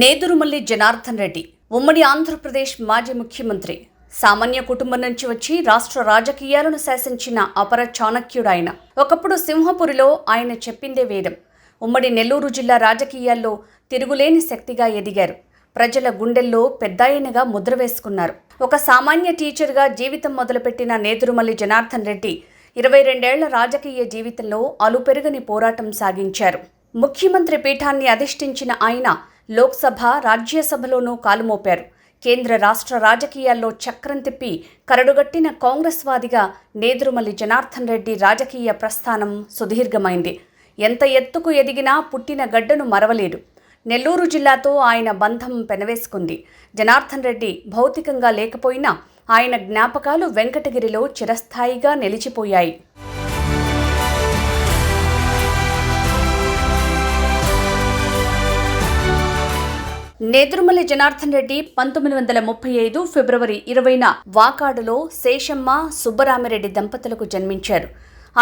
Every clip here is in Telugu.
నేదురుమల్లి జనార్దన్ రెడ్డి ఉమ్మడి ఆంధ్రప్రదేశ్ మాజీ ముఖ్యమంత్రి. సామాన్య కుటుంబం నుంచి వచ్చి రాష్ట్ర రాజకీయాలను శాసించిన అపర చాణక్యుడు ఆయన ఒకప్పుడు సింహపురిలో ఆయన చెప్పిందే వేదం. ఉమ్మడి నెల్లూరు జిల్లా రాజకీయాల్లో తిరుగులేని శక్తిగా ఎదిగారు. ప్రజల గుండెల్లో పెద్దాయనగా ముద్ర వేసుకున్నారు. ఒక సామాన్య టీచర్గా జీవితం మొదలుపెట్టిన నేదురుమల్లి జనార్దన్ రెడ్డి ఇరవై రెండేళ్ళ రాజకీయ జీవితంలో అలుపెరుగని పోరాటం సాగించారు. ముఖ్యమంత్రి పీఠాన్ని అధిష్ఠించిన ఆయన లోక్సభ రాజ్యసభలోనూ కాలుమోపారు. కేంద్ర రాష్ట్ర రాజకీయాల్లో చక్రం తిప్పి కరడుగట్టిన కాంగ్రెస్ వాదిగా నేదురుమల్లి జనార్దన్ రెడ్డి రాజకీయ ప్రస్థానం సుదీర్ఘమైంది. ఎంత ఎత్తుకు ఎదిగినా పుట్టిన గడ్డను మరవలేడు నెల్లూరు జిల్లాతో ఆయన బంధం పెనవేసుకుంది. జనార్దన్ రెడ్డి భౌతికంగా లేకపోయినా ఆయన జ్ఞాపకాలు వెంకటగిరిలో చిరస్థాయిగా నిలిచిపోయాయి. నేదురుమల్లి జనార్దన్ రెడ్డి పంతొమ్మిది వందల ముప్పై ఐదు ఫిబ్రవరి ఇరవైన వాకాడులో శేషమ్మ సుబ్బరామిరెడ్డి దంపతులకు జన్మించారు.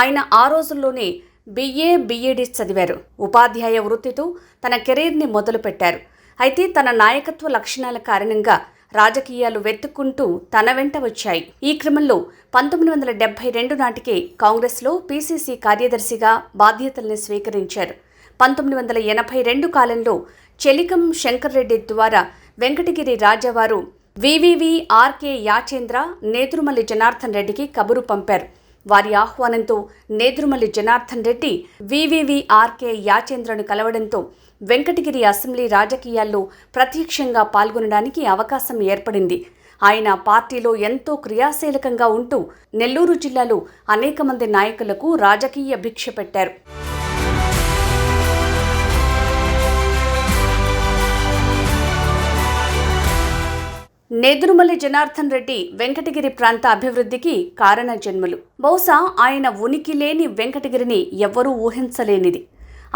ఆయన ఆ రోజుల్లోనే బిఏ బిఏడి చదివారు. ఉపాధ్యాయ వృత్తితో తన కెరీర్ని మొదలుపెట్టారు. అయితే తన నాయకత్వ లక్షణాల కారణంగా రాజకీయాలు వెతుక్కుంటూ తన వెంట వచ్చాయి. ఈ క్రమంలో పంతొమ్మిది వందల డెబ్బై రెండు నాటికే కాంగ్రెస్లో పీసీసీ కార్యదర్శిగా బాధ్యతల్ని స్వీకరించారు. పంతొమ్మిది వందల ఎనభై రెండు కాలంలో చెలికం శంకర్రెడ్డి ద్వారా వెంకటగిరి రాజావారు వివివి ఆర్కే యాచేంద్ర నేదురుమల్లి జనార్దన్ రెడ్డికి కబురు పంపారు. వారి ఆహ్వానంతో నేదురుమల్లి జనార్దన్ రెడ్డి వివివి ఆర్కే యాచేంద్రను కలవడంతో వెంకటగిరి అసెంబ్లీ రాజకీయాల్లో ప్రత్యక్షంగా పాల్గొనడానికి అవకాశం ఏర్పడింది. ఆయన పార్టీలో ఎంతో క్రియాశీలకంగా ఉంటూ నెల్లూరు జిల్లాలో అనేక మంది నాయకులకు రాజకీయ భిక్ష పెట్టారు. నేదురుమల్లి జనార్దన్ రెడ్డి వెంకటగిరి ప్రాంత అభివృద్ధికి కారణ జన్మలు బహుశా ఆయన ఉనికి లేని వెంకటగిరిని ఎవ్వరూ ఊహించలేనిది.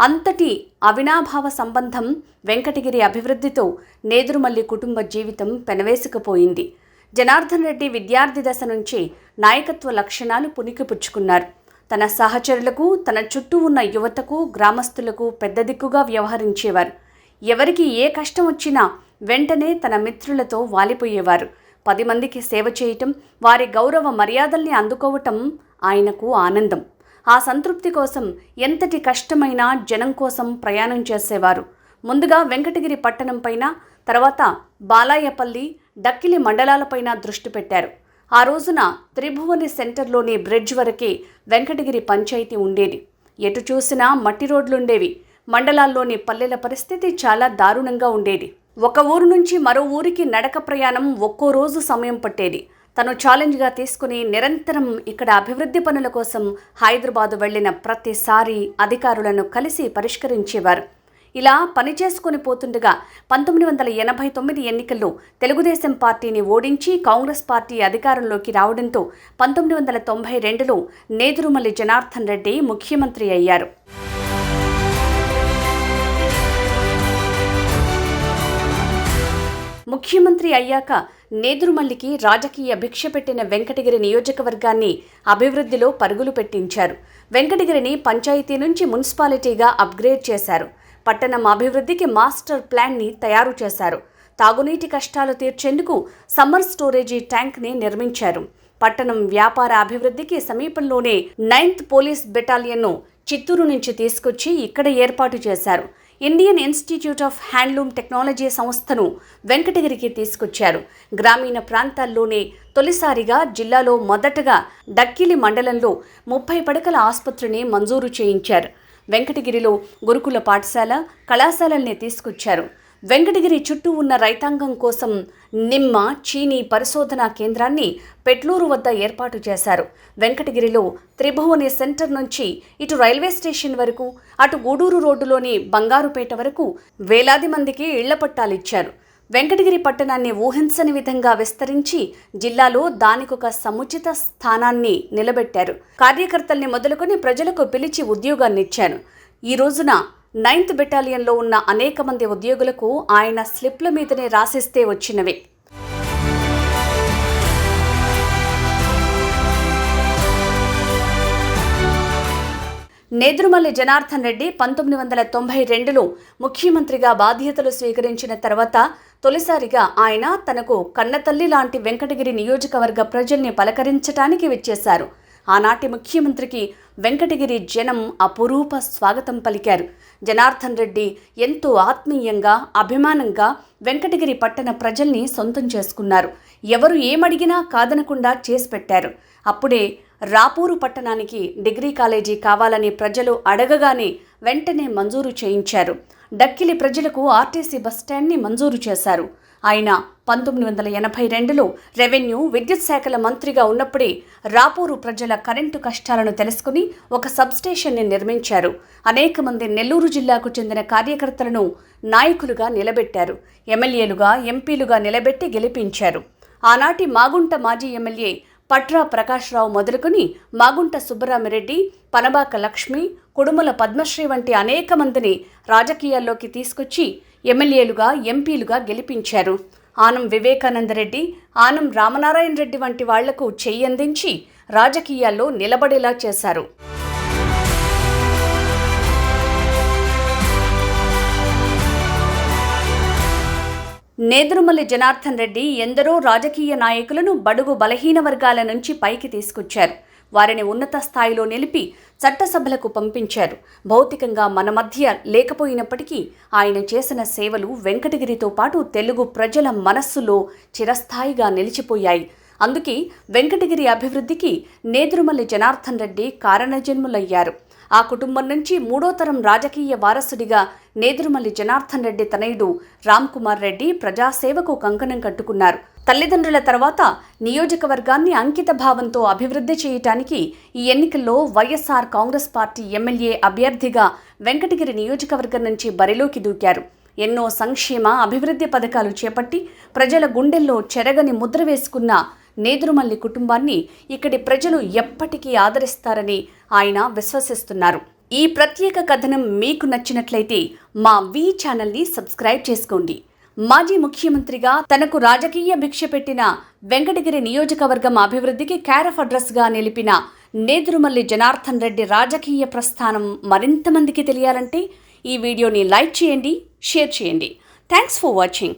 అంతటి అవినాభావ సంబంధం వెంకటగిరి అభివృద్ధితో నేదురుమల్లి కుటుంబ జీవితం పెనవేసుకుపోయింది. జనార్దన్ రెడ్డి విద్యార్థి దశ నుంచి నాయకత్వ లక్షణాలు పుణికిపుచ్చుకున్నారు. తన సహచరులకు తన చుట్టూ ఉన్న యువతకు గ్రామస్తులకు పెద్ద దిక్కుగా వ్యవహరించేవారు. ఎవరికి ఏ కష్టం వచ్చినా వెంటనే తన మిత్రులతో వాలిపోయేవారు. పది మందికి సేవ చేయటం వారి గౌరవ మర్యాదల్ని అందుకోవటం ఆయనకు ఆనందం. ఆ సంతృప్తి కోసం ఎంతటి కష్టమైనా జనం కోసం ప్రయాణం చేసేవారు. ముందుగా వెంకటగిరి పట్టణంపైన తర్వాత బాలాయపల్లి డక్కిలి మండలాలపైన దృష్టి పెట్టారు. ఆ రోజున త్రిభువని సెంటర్లోని బ్రిడ్జ్ వరకే వెంకటగిరి పంచాయతీ ఉండేది. ఎటు చూసినా మట్టి రోడ్లుండేవి. మండలాల్లోని పల్లెల పరిస్థితి చాలా దారుణంగా ఉండేది. ఒక ఊరు నుంచి మరో ఊరికి నడక ప్రయాణం ఒక్కో రోజు సమయం పట్టేది. తను ఛాలెంజ్గా తీసుకుని నిరంతరం ఇక్కడ అభివృద్ధి పనుల కోసం హైదరాబాదు వెళ్ళిన ప్రతిసారి అధికారులను కలిసి పరిష్కరించేవారు. ఇలా పనిచేసుకొని పోతుండగా పంతొమ్మిది వందల ఎనభై తొమ్మిది ఎన్నికల్లో తెలుగుదేశం పార్టీని ఓడించి కాంగ్రెస్ పార్టీ అధికారంలోకి రావడంతో పంతొమ్మిది వందల తొంభై రెండులో నేదురుమల్లి జనార్దన్ రెడ్డి ముఖ్యమంత్రి అయ్యారు. ముఖ్యమంత్రి అయ్యాక నేదురుమల్లికి రాజకీయ భిక్ష పెట్టిన వెంకటగిరి నియోజకవర్గాన్ని అభివృద్ధిలో పరుగులు పెట్టించారు. వెంకటగిరిని పంచాయతీ నుంచి మున్సిపాలిటీగా అప్గ్రేడ్ చేశారు. పట్టణం అభివృద్ధికి మాస్టర్ ప్లాన్ని తయారు చేశారు. తాగునీటి కష్టాలు తీర్చేందుకు సమ్మర్ స్టోరేజీ ట్యాంక్ని నిర్మించారు. పట్టణం వ్యాపార అభివృద్ధికి సమీపంలోనే నైన్త్ పోలీస్ బెటాలియన్ను చిత్తూరు నుంచి తీసుకొచ్చి ఇక్కడ ఏర్పాటు చేశారు. Indian institute of handloom technology సంస్థను వెంకటగిరికి తీసుకొచ్చారు. గ్రామీణ ప్రాంతాల్లోనే తొలిసారిగా జిల్లాలో మొదటగా డక్కిలి మండలంలో ముప్పై పడకల ఆసుపత్రిని మంజూరు చేయించారు. వెంకటగిరిలో గురుకుల పాఠశాల కళాశాలల్ని తీసుకొచ్చారు. వెంకటగిరి చుట్టూ ఉన్న రైతాంగం కోసం నిమ్మ చీనీ పరిశోధనా కేంద్రాన్ని పెట్లూరు వద్ద ఏర్పాటు చేశారు. వెంకటగిరిలో త్రిభువని సెంటర్ నుంచి ఇటు రైల్వే స్టేషన్ వరకు అటు గూడూరు రోడ్డులోని బంగారుపేట వరకు వేలాది మందికి ఇళ్ళ పట్టాలిచ్చారు. వెంకటగిరి పట్టణాన్ని ఊహించని విధంగా విస్తరించి జిల్లాలో దానికొక సముచిత స్థానాన్ని నిలబెట్టారు. కార్యకర్తల్ని మొదలుకొని ప్రజలకు పిలిచి ఉద్యోగాన్నిచ్చారు. ఈ రోజున నైన్త్ బెటాలియన్లో ఉన్న అనేక మంది ఉద్యోగులకు ఆయన స్లిప్ల మీదనే రాసిస్తే వచ్చినవే. నేదురుమల్లి జనార్దన్ రెడ్డి పంతొమ్మిది వందల తొంభై రెండులో ముఖ్యమంత్రిగా బాధ్యతలు స్వీకరించిన తర్వాత తొలిసారిగా ఆయన తనకు కన్నతల్లి లాంటి వెంకటగిరి నియోజకవర్గ ప్రజల్ని పలకరించటానికి విచ్చేశారు. ఆనాటి ముఖ్యమంత్రికి వెంకటగిరి జనం అపురూప స్వాగతం పలికారు. జనార్దన్ రెడ్డి ఎంతో ఆత్మీయంగా అభిమానంగా వెంకటగిరి పట్టణ ప్రజల్ని సొంతం చేసుకున్నారు. ఎవరు ఏమడిగినా కాదనకుండా చేసి పెట్టారు. అప్పుడే రాపూరు పట్టణానికి డిగ్రీ కాలేజీ కావాలని ప్రజలు అడగగానే వెంటనే మంజూరు చేయించారు. డక్కిలి ప్రజలకు ఆర్టీసీ బస్టాండ్ని మంజూరు చేశారు. ఆయన పంతొమ్మిది వందల ఎనభై రెండులో రెవెన్యూ విద్యుత్ శాఖల మంత్రిగా ఉన్నప్పుడే రాపూరు ప్రజల కరెంటు కష్టాలను తెలుసుకుని ఒక సబ్స్టేషన్ని నిర్మించారు. అనేక మంది నెల్లూరు జిల్లాకు చెందిన కార్యకర్తలను నాయకులుగా నిలబెట్టారు. ఎమ్మెల్యేలుగా ఎంపీలుగా నిలబెట్టి గెలిపించారు. ఆనాటి మాగుంట మాజీ ఎమ్మెల్యే పట్రా ప్రకాశ్రావు మొదలుకొని మాగుంట సుబ్బరామిరెడ్డి పనబాక లక్ష్మి కుడుముల పద్మశ్రీ వంటి అనేక మందిని రాజకీయాల్లోకి తీసుకొచ్చి ఎమ్మెల్యేలుగా ఎంపీలుగా గెలిపించారు. ఆనం వివేకానందరెడ్డి ఆనం రామనారాయణ రెడ్డి వంటి వాళ్ళకు చెయ్యందించి రాజకీయాల్లో నిలబడేలా చేశారు. నేదురుమల్లి జనార్దన్ రెడ్డి ఎందరో రాజకీయ నాయకులను బడుగు బలహీన వర్గాల నుంచి పైకి తీసుకొచ్చారు. వారిని ఉన్నత స్థాయిలో నిలిపి చట్టసభలకు పంపించారు. భౌతికంగా మన మధ్య లేకపోయినప్పటికీ ఆయన చేసిన సేవలు వెంకటగిరితో పాటు తెలుగు ప్రజల మనస్సులో చిరస్థాయిగా నిలిచిపోయాయి. అందుకే వెంకటగిరి అభివృద్ధికి నేదురుమల్లి జనార్దన్ రెడ్డి కారణజన్ములయ్యారు. ఆ కుటుంబం నుంచి మూడో తరం రాజకీయ వారసుడిగా నేదురుమల్లి జనార్దన్ రెడ్డి తనయుడు రామ్ కుమార్ రెడ్డి ప్రజాసేవకు కంకణం కట్టుకున్నారు. తల్లిదండ్రుల తర్వాత నియోజకవర్గాన్ని అంకిత భావంతో అభివృద్ధి చేయటానికి ఈ ఎన్నికల్లో వైఎస్ఆర్ కాంగ్రెస్ పార్టీ ఎమ్మెల్యే అభ్యర్థిగా వెంకటగిరి నియోజకవర్గం నుంచి బరిలోకి దూకారు. ఎన్నో సంక్షేమ అభివృద్ధి పథకాలు చేపట్టి ప్రజల గుండెల్లో చెరగని ముద్ర వేసుకున్న నేదురుమల్లి కుటుంబాన్ని ఇక్కడి ప్రజలు ఎప్పటికీ ఆదరిస్తారని ఆయన విశ్వసిస్తున్నారు. ఈ ప్రత్యేక కథనం మీకు నచ్చినట్లయితే మా వి ఛానల్ని సబ్స్క్రైబ్ చేసుకోండి. మాజీ ముఖ్యమంత్రిగా తనకు రాజకీయ భిక్ష పెట్టిన వెంకటగిరి నియోజకవర్గం అభివృద్ధికి క్యారఫ్ అడ్రస్గా నిలిపిన నేదురుమల్లి జనార్దన్ రెడ్డి రాజకీయ ప్రస్థానం మరింత మందికి తెలియాలంటే ఈ వీడియోని లైక్ చేయండి షేర్ చేయండి. Thanks for watching